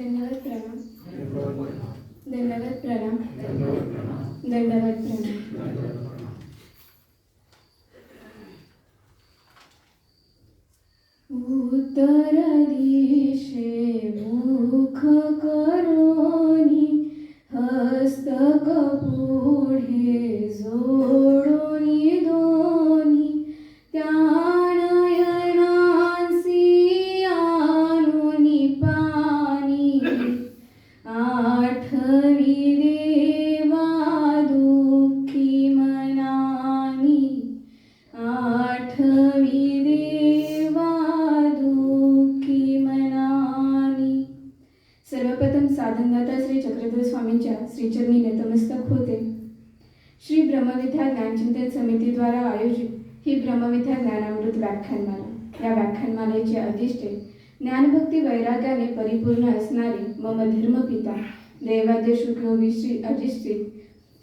दंडवत प्रणाम दंडवत प्रणाम दंडवत प्रणाम या अधिष्ठे. ज्ञानभक्ती वैराग्याने परिपूर्ण असणारी मम धर्मपिता देवाद्य शुक्रयोगी श्री अधिष्ठित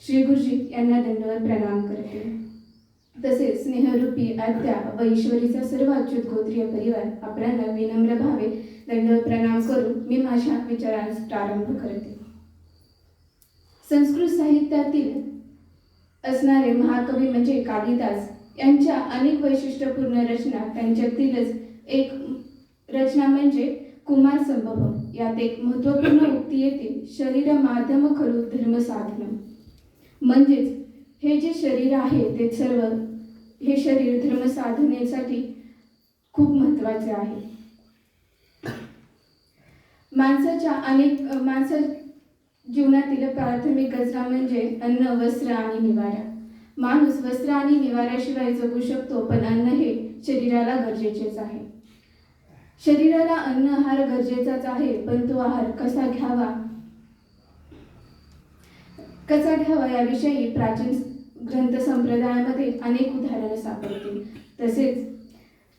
श्री गुरुजी यांना दंडवत प्रणाम करते. तसेच स्नेहरूपी आद्या व ईश्वरीचा सर्व अच्युत गोत्रीय परिवार आपल्याला विनम्र भावे दंडवत प्रणाम करून मी माझ्या विचारांस प्रारंभ करते. संस्कृत साहित्यातील असणारे महाकवी म्हणजे कालिदास यांच्या अनेक वैशिष्ट्यपूर्ण रचना त्यांच्यातीलच एक रचना म्हणजे कुमार संभव यात एक महत्त्वपूर्ण उक्ती येते शरीर माध्यम खलु धर्म साधन म्हणजेच हे जे शरीर आहे ते सर्व हे शरीर धर्म साधनेसाठी खूप महत्त्वाचे आहे. माणसाच्या अनेक माणसा जीवनातील प्राथमिक गरजा म्हणजे अन्न वस्त्र आणि निवारा. माणूस वस्त्र आणि निवाऱ्याशिवाय जगू शकतो पण अन्न हे शरीराला गरजेचेच आहे. शरीराला अन्न आहार गरजेचाच आहे पण तो आहार कसा घ्यावा? कसा घ्यावा याविषयी प्राचीन ग्रंथ संप्रदायामध्ये अनेक उदाहरणं सापडतील. तसेच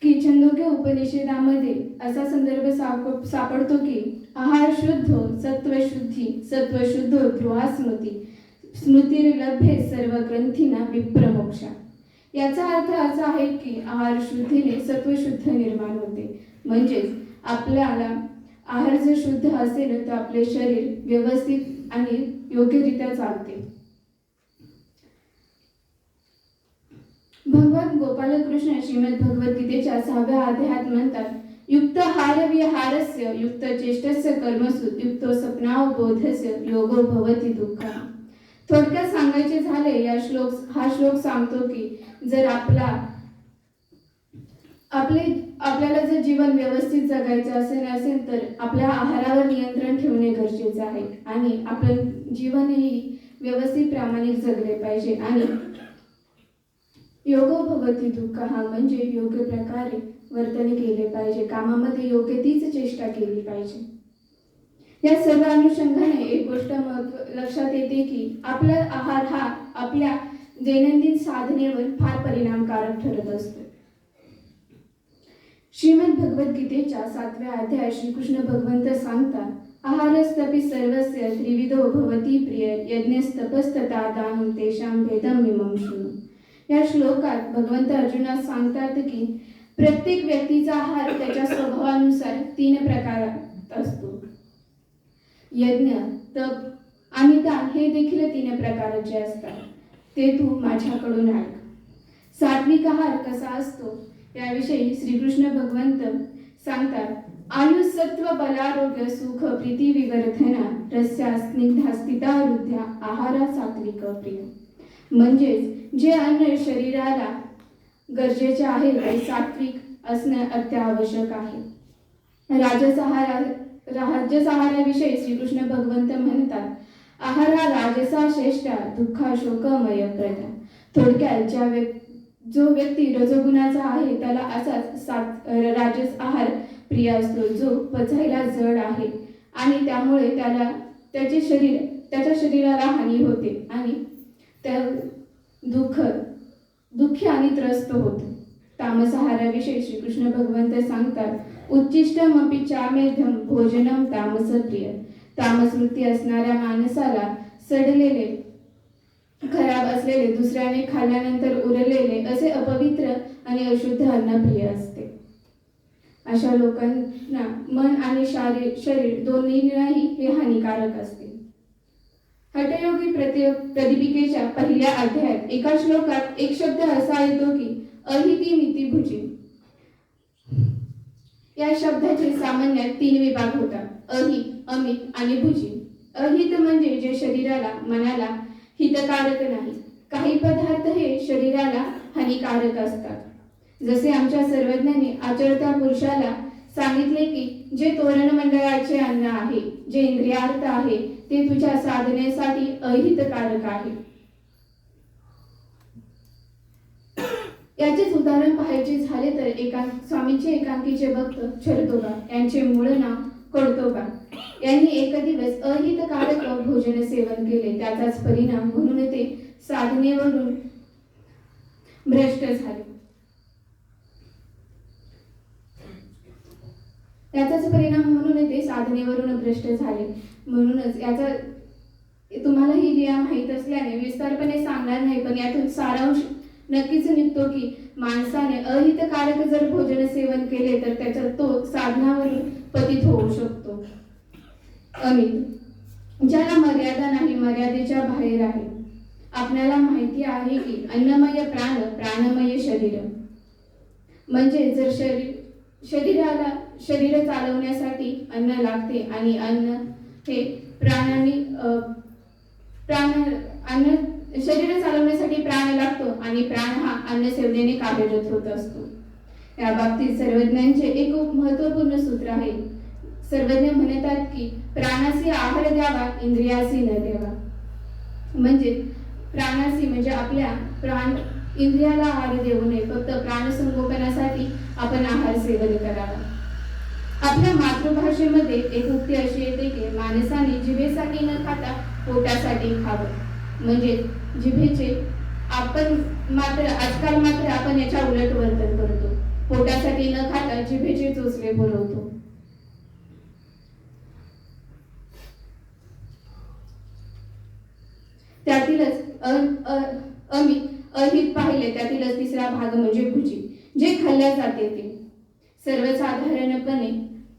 की छंदोग्य उपनिषेदामध्ये असा संदर्भ साप सापडतो की आहार शुद्ध सत्वशुद्धी सत्वशुद्ध ध्रुवा स्मृती स्मृतिर्लभ्ये सर्व ग्रंथींना विप्रमोक्षा. याचा अर्थ असा आहे की आहार शुद्धीने सत्वशुद्ध निर्माण होते. म्हणजेच आपल्याला आहार जर शुद्ध असेल तर आपले शरीर व्यवस्थित आणि योग्यरित्या चालते. भगवान गोपालकृष्ण श्रीमद भगवद्गीतेच्या सहाव्या अध्यायात म्हणतात युक्त हार विहारस्य युक्त चेष्टस्य कर्मसु युक्त सपनाव बोधस्य योगो भवती दुःख. थोडक्यात सांगायचे झाले या श्लोक हा श्लोक सांगतो की जर आपला आपले आपल्याला जर जीवन व्यवस्थित जगायचं असेल असेल तर आपल्या आहारावर नियंत्रण ठेवणे गरजेचे आहे. आणि आपलं जीवनही व्यवस्थित प्रामाणिक जगले पाहिजे. आणि योग भगवती दुःख हा म्हणजे योग्य प्रकारे वर्तन केले पाहिजे. कामामध्ये योग्य तीच चेष्टा केली पाहिजे. या सर्व अनुषंगाने एक गोष्ट महत्त्व लक्षात येते की आपला आहार हा आपल्या दैनंदिन साधनेवर फार परिणामकारक ठरत असतो. श्रीमद भगवद्गीतेच्या सातव्या अध्याय श्रीकृष्ण भगवंत सांगतात आहारस्तपी सर्वस्य त्रिविधो भवती प्रिय यज्ञस्तपस्तता दानं तेषां भेदं मिमं शृणु। या श्लोकात भगवंत अर्जुनास सांगतात की प्रत्येक व्यक्तीचा आहार त्याच्या स्वभावानुसार तीन प्रकारात असतो. यज्ञ तप आणि दान हे देखील तीन प्रकारचे असतात. ते तू माझ्याकडून ऐक. सात्विक आहार कसा असतो याविषयी श्रीकृष्ण भगवंत सांगतात आयुसत्व बलारोग्य सुख प्रीती विवर्धना रस्या स्निग्धा स्थिता हृदया आहारा सात्विक प्रिय. म्हणजेच जे अन्न शरीराला गरजेचे आहे ते सात्विक असणे अत्यावश्यक आहे. राजसहारा राज्यसहाराविषयी श्रीकृष्ण भगवंत म्हणतात आहार हा राजसा श्रेष्ठा दुःखा शोकमय प्रदा थोडक्यात ज्या व्यक्ती जो व्यक्ती रजोगुणाचा आहे त्याला असाच सात राजस आहार प्रिय असतो जो पचायला जड आहे. आणि त्यामुळे त्याला त्याचे शरीर त्याच्या शरीराला हानी होते आणि त्या दुःख दुःखी आणि त्रस्त होत. तामस आहाराविषयी श्रीकृष्ण भगवंत सांगतात उच्चिष्टमपि चामेध्यम भोजनम तामस कामस्मृती असणाऱ्या माणसाला सडलेले खराब असलेले दुसऱ्याने खाल्ल्यानंतर उरलेले असे अपवित्र आणि अशुद्ध अन्न प्रिय असते. अशा लोकांना मन आणि शारीर शरीर दोन्हीलाही हे हानिकारक असते. हठयोगी प्रति प्रदीपिकेच्या पहिल्या अध्यायात एका श्लोकात एक शब्द असा येतो की अहिती मिती भुजी. या शब्दाचे सामान्य तीन विभाग होतात. अहि अमित आणि भुजी. अहित म्हणजे जे शरीराला मनाला हितकारक नाही. काही पदार्थ हे शरीराला हानिकारक असतात. जसे आमच्या सर्वज्ञांनी आचरत्या पुरुषाला सांगितले की जे तोरण मंडळाचे अन्न आहे जे इंद्रियार्थ आहे ते तुझ्या साधनेसाठी अहितकारक आहे. याचेच उदाहरण पाहायचे झाले तर एका स्वामीचे एकांकीचे भक्त छरतोबा यांचे मूळ नाव कडतोबा यांनी एक दिवस अहितकारक भोजन सेवन केले. त्याचाच परिणाम म्हणून ते साधनेवरून भ्रष्ट झाले. त्याचाच परिणाम म्हणून ते साधनेवरून भ्रष्ट झाले. म्हणूनच याचा तुम्हाला ही क्रिया माहीत असल्याने विस्तारपणे सांगणार नाही पण यातून सारांश नक्कीच निघतो की माणसाने अहितकारक जर भोजन सेवन केले तर त्याच्या तो साधनावरून पतित होऊ शकतो. अमित ज्याला मर्यादा नाही मर्यादेच्या बाहेर आहे. आपल्याला माहिती आहे की अन्नमय प्राण प्राणमय शरीर. म्हणजे जर शरीर शरीराला शरीर चालवण्यासाठी अन्न लागते आणि अन्न हे प्राणाने प्राण अन्न शरीर चालवण्यासाठी प्राण लागतो आणि प्राण हा अन्न सेवनेने कार्यरत होत असतो. या बाबतीत सर्वज्ञांचे एक महत्त्वपूर्ण सूत्र आहे. सर्वज्ञ म्हणतात की प्राणासी आहार द्यावा इंद्रियासी न द्यावा. म्हणजे प्राणासी म्हणजे आपल्या प्राण इंद्रियाला आहार देऊ नये फक्त प्राण संगोपनासाठी आपण आहार सेवन करावा. आपल्या मातृभाषेमध्ये एक उक्ती अशी येते की माणसाने जिभेसाठी न खाता पोटासाठी खावं. म्हणजे जिभेचे आपण मात्र आजकाल मात्र आपण याच्या उलट वर्तन करतो. पोटासाठी न खाता जिभेचे चोचले बोलवतो. त्यातीलच अमित अहित पाहिले त्यातीलच तिसरा भाग म्हणजे भुजी जे खाल्ल्या जाते ते. सर्वसाधारणपणे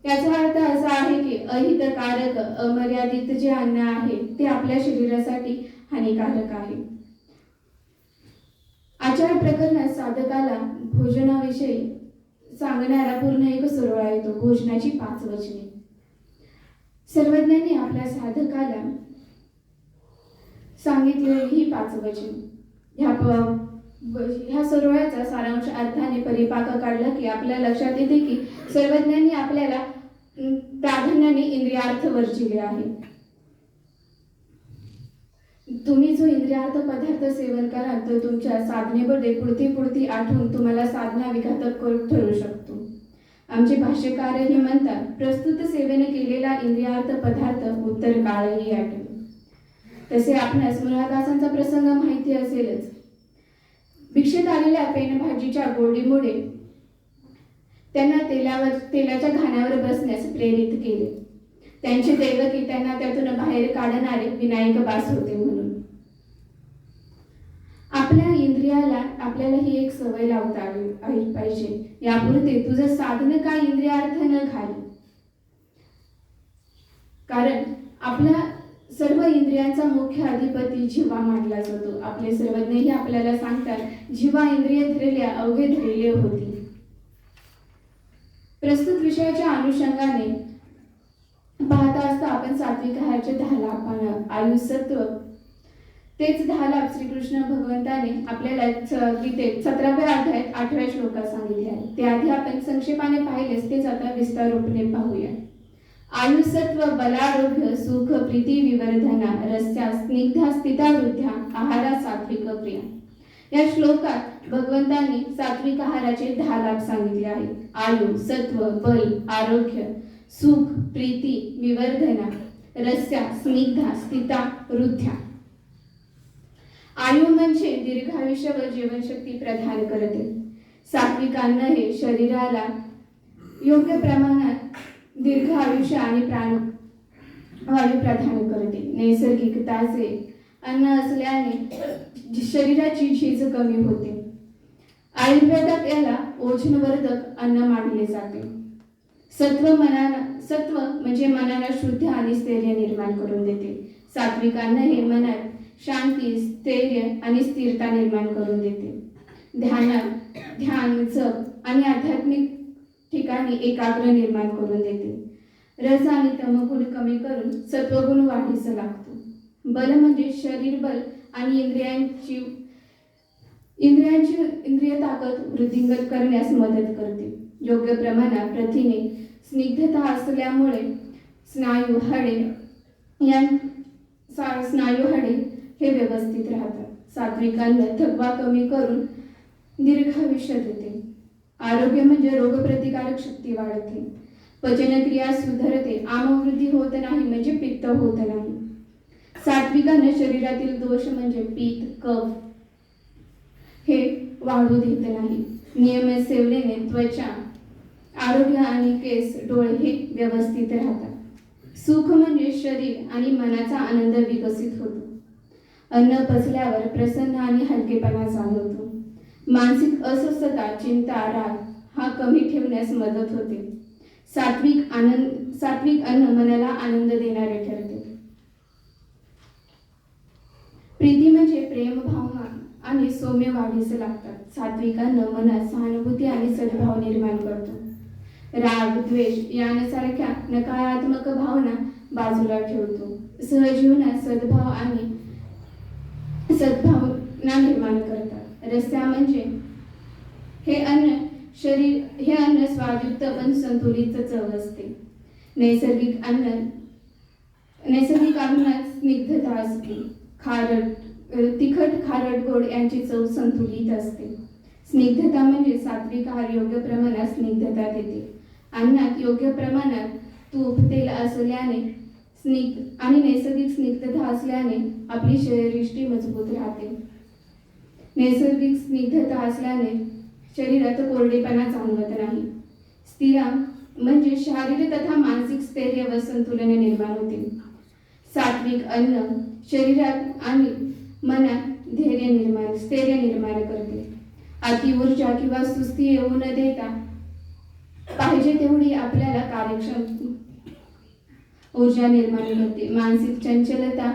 त्याचा अर्थ असा आहे की अहितकारक अमर्यादित जे अन्न आहे ते आपल्या शरीरासाठी हानिकारक आहे. आचार प्रकरणात साधकाला भोजनाविषयी सांगणारा पूर्ण एक सोहळा येतो भोजनाची पाच वचने. सर्वज्ञांनी आपल्या साधकाला सांगितलेली ही पाच वचने. ह्या प- ह्या सोहळ्याचा सारांश अर्थाने परिपाक काढला की आपल्या लक्षात येते की सर्वज्ञांनी आपल्याला प्राधान्याने इंद्रियार्थ वर्जिले आहे. तुम्ही जो इंद्रियार्थ पदार्थ सेवन कराल तर तुमच्या साधनेमध्ये पुढती पुढती आठवून तुम्हाला साधना विघातक करून ठरू शकतो. आमचे भाष्यकारही म्हणतात प्रस्तुत सेवेने केलेला इंद्रियार्थ पदार्थ उत्तर काळही आठवे तसे आपणास मुलादासांचा प्रसंग माहिती असेलच. भिक्षेत आलेल्या पेनभाजीच्या गोडीमुळे त्यांना तेलावर तेलाच्या घाण्यावर बसण्यास प्रेरित केले. त्यांचे दैवकी त्यांना त्यातून बाहेर काढणारे विनायक बास होते म्हणून. आपल्या इंद्रियाला आपल्याला ही एक सवय लावता आली पाहिजे. यापुरते तुझं साधन काय इंद्रियार्थ न घाली? कारण आपल्या सर्व इंद्रियांचा मुख्य अधिपती जिवा मानला जातो. आपले सर्वज्ञही आपल्याला सांगतात जिवा इंद्रिय धरल्या अवघे धरले होती. प्रस्तुत विषयाच्या अनुषंगाने पाहता असता आपण सात्विक आहारचे दहा लाभ आयुसत्व तेच दहा लाभ श्रीकृष्ण भगवंताने आपल्याला स- गीतेत सतराव्या अध्यायात आठव्या श्लोकात सांगितले आहे. ते आधी आपण संक्षेपाने पाहिलेच तेच आता विस्तारूपने पाहूया. आयुसत्व बलारोग्य सुख प्रीती विवर्धना रस्या स्निग्धा स्थिता वृद्ध्या आहारा सात्विक प्रिया या श्लोकात भगवंतांनी सात्विक आहाराचे दहा लाभ सांगितले आहेत. आयु सत्व बल आरोग्य सुख प्रीती विवर्धना रस्या स्निग्धा स्थिता वृद्ध्या आयु म्हणजे दीर्घायुष्य व जीवनशक्ती प्रदान करते. सात्विक अन्न हे शरीराला योग्य प्रमाणात दीर्घ आयुष्य आणि प्राण वायू प्रदान करते. नैसर्गिक ताजे अन्न असल्याने शरीराची झीज कमी होते. आयुर्वेदात याला ओझनवर्धक अन्न मानले जाते. सत्व मनाला सत्व म्हणजे मनाला शुद्ध आणि स्थैर्य निर्माण करून देते. सात्विक अन्न हे मनात शांती स्थैर्य आणि स्थिरता निर्माण करून देते. ध्यानात ध्यान जप आणि आध्यात्मिक ठिकाणी एकाग्र निर्माण करून देते. रस आणि तमगुण कमी करून सत्वगुण वाढीस लागतो. बल म्हणजे शरीर बल आणि इंद्रियांची इंद्रियांची इंद्रिय ताकद वृद्धिंगत करण्यास मदत करते. योग्य प्रमाणात प्रथिने स्निग्धता असल्यामुळे स्नायू हाडे या सा- स्नायू हाडे हे व्यवस्थित राहतात. सात्विकांना थकवा कमी करून दीर्घायुष्य देते. आरोग्य म्हणजे रोगप्रतिकारक शक्ती वाढते. पचनक्रिया सुधारते. आमवृद्धी होत नाही म्हणजे पित्त होत नाही. सात्विकांना शरीरातील दोष म्हणजे पित्त कफ हे वाढू देत नाही. नियमित सेवनेने त्वचा आरोग्य आणि केस डोळे हे व्यवस्थित राहतात. सुख म्हणजे शरीर आणि मनाचा आनंद विकसित होतो. अन्न पचल्यावर प्रसन्न आणि हलकेपणा जाणवतो. मानसिक अस्वस्थता चिंता राग हा कमी ठेवण्यास मदत होते. सात्विक आनंद सात्विक अन्न मनाला आनंद देणारे ठरते. प्रीती म्हणजे प्रेम भावना आणि सौम्य वाढीस लागतात. सात्विक अन्न मनात सहानुभूती आणि सद्भाव निर्माण करतो. राग द्वेष यांसारख्या नकारात्मक भावना बाजूला ठेवतो. सहजीवनात सद्भाव आणि सद्भावना निर्माण करतात. रस्त्या म्हणजे हे अन्न शरीर हे अन्न स्वादयुक्त पण संतुलित चव असते. नैसर्गिक अन्न नैसर्गिक अन्नात स्निग्धता असते. खारट तिखट खारट गोड यांची चव संतुलित असते. स्निग्धता म्हणजे सात्विक आहार योग्य प्रमाणात स्निग्धता देते. अन्नात योग्य प्रमाणात तूप तेल असल्याने स्निग्ध आणि नैसर्गिक स्निग्धता असल्याने आपली शरीरयष्टी मजबूत राहते. नैसर्गिक स्निग्धता असल्याने शरीरात कोरडेपणा जाणवत नाही. स्थिरांक म्हणजे शारीरिक तथा मानसिक स्थैर्य व संतुलन निर्माण होते. सात्विक अन्न शरीरात आणि मनात धैर्य निर्माण स्थैर्य निर्माण करते. अति ऊर्जा किंवा सुस्ती येऊ न देता पाहिजे तेवढी आपल्याला कार्यक्षम ऊर्जा निर्माण होते. मानसिक चंचलता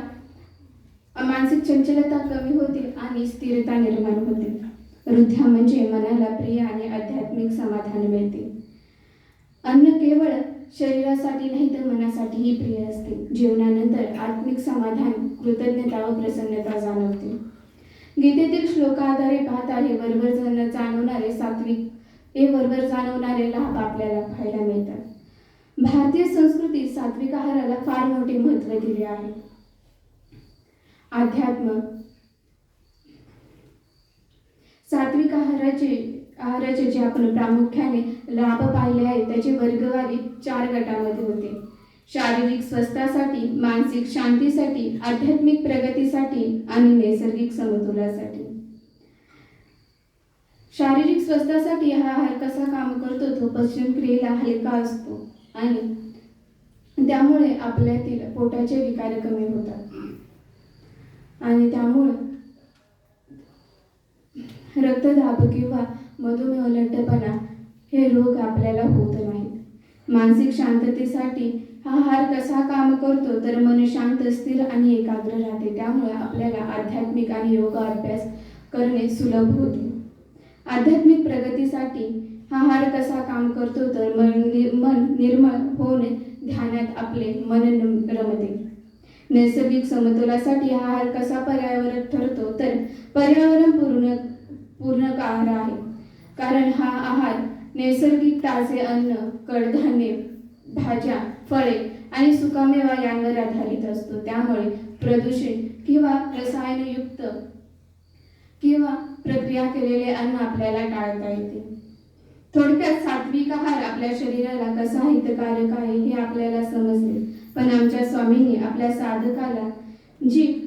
मानसिक चंचलता कमी होते आणि स्थिरता निर्माण होते. हृदया म्हणजे मनाला प्रिय आणि आध्यात्मिक समाधान मिळते. अन्न केवळ शरीरासाठी नाही तर मनासाठीही प्रिय असते. जेवणानंतर आत्मिक समाधान कृतज्ञता व प्रसन्नता जाणवते. गीतेतील श्लोकाद्वारे पाहता हे वरवर जाणवणारे सात्विक हे वरवर जाणवणारे लाभ आपल्याला पाहायला मिळतात. भारतीय संस्कृतीत सात्विक आहाराला फार मोठे महत्त्व दिले आहे. अध्यात्म. सात्विक आहाराचे आहाराचे जे आपण प्रामुख्याने लाभ पाहिले आहेत त्याची वर्गवारी चार गटामध्ये होते. शारीरिक स्वस्थासाठी मानसिक शांतीसाठी आध्यात्मिक प्रगतीसाठी आणि नैसर्गिक समतोलासाठी. शारीरिक स्वस्थासाठी हा आहार कसा काम करतो तो पचन क्रियेला हलका असतो. आणि त्यामुळे आपल्यातील पोटाचे विकार कमी होतात. आणि त्यामुळे रक्तदाब किंवा मधुमेह लठ्ठपणा हे रोग आपल्याला होत नाहीत. मानसिक शांततेसाठी हा हार कसा काम करतो तर मन शांत स्थिर आणि एकाग्र राहते. त्यामुळे आपल्याला आध्यात्मिक आणि योगा अभ्यास करणे सुलभ होते. आध्यात्मिक प्रगतीसाठी आहार कसा काम करतो तर मन मन निर्मळ होणे ध्यानात आपले मन रमते. नैसर्गिक समतोलासाठी आहार कसा पर्यावरण ठरतो तर पर्यावरण पूर्ण पूर्ण आहार आहे. कारण हा आहार नैसर्गिक ताजे अन्न कडधान्ये भाज्या फळे आणि सुकामेवा यांवर आधारित असतो. त्यामुळे प्रदूषण किंवा रसायनयुक्त किंवा प्रक्रिया केलेले अन्न आपल्याला टाळता येते. थोडक्यात सात्विक आहार आपल्या शरीराला कसा हितकारक आहे हे आपल्याला समजले पण आमच्या स्वामींनी आपल्या साधकाला जी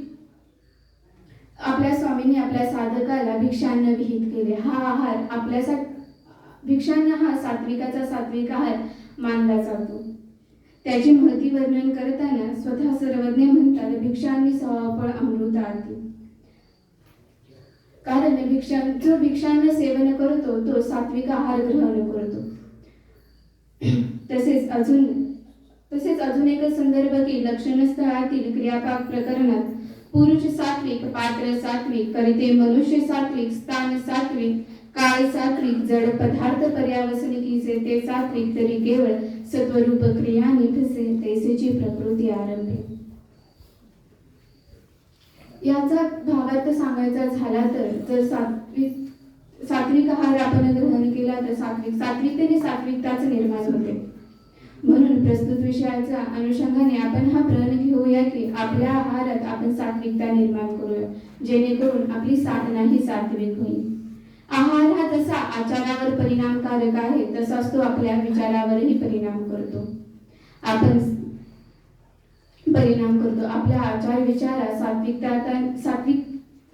आपल्या स्वामींनी आपल्या साधकाला भिक्षान्न विहित केले. हा आहार आपल्यासाठी भिक्षान्न हा सात्विकाचा सात्विक आहार मानला जातो. त्याची महती वर्णन करताना स्वतः सर्वज्ञ म्हणतात भिक्षांनी सवाफळ अमृत आरती. कारण भिक्षा जो भिक्षांना सेवन करतो तो सात्विक आहार ग्रहण करतो. तसेच अजून तसेच अजून एक संदर्भ की लक्षणस्थळातील क्रियापाक प्रकरणात पुरुष सात्विक पात्र सात्विक करिते मनुष्य सात्विक स्थान सात्विक काळ सात्विक जड पदार्थ पर्यावसनिकीचे ते सात्विक तरी केवळ सत्वरूप क्रिया निभसे तैसेची प्रकृती आरंभे. याचा भावार्थ सांगायचा झाला तर जर सात्विक सात्विक आहार आपण ग्रहण केला तर सात्विक सात्विकतेने सात्विकताच निर्माण होते. म्हणून प्रस्तुत विषयाच्या अनुषंगाने आपण हा प्रण घेऊया की आपल्या आहारात आपण सात्विकता निर्माण करूया जेणेकरून आपली साधना ही सात्विक होईल. आहार हा जसा आचारावर परिणामकारक आहे तसाच तो आपल्या विचारावरही परिणाम करतो. आपण परिणाम करतो. आपल्या आचार विचारात सात्विकता सात्विक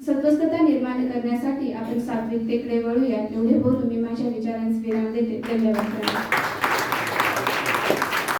सत्वस्थता निर्माण करण्यासाठी आपण सात्विकतेकडे वळूया एवढे बोलून मी माझ्या विचारांस विराम देते. धन्यवाद.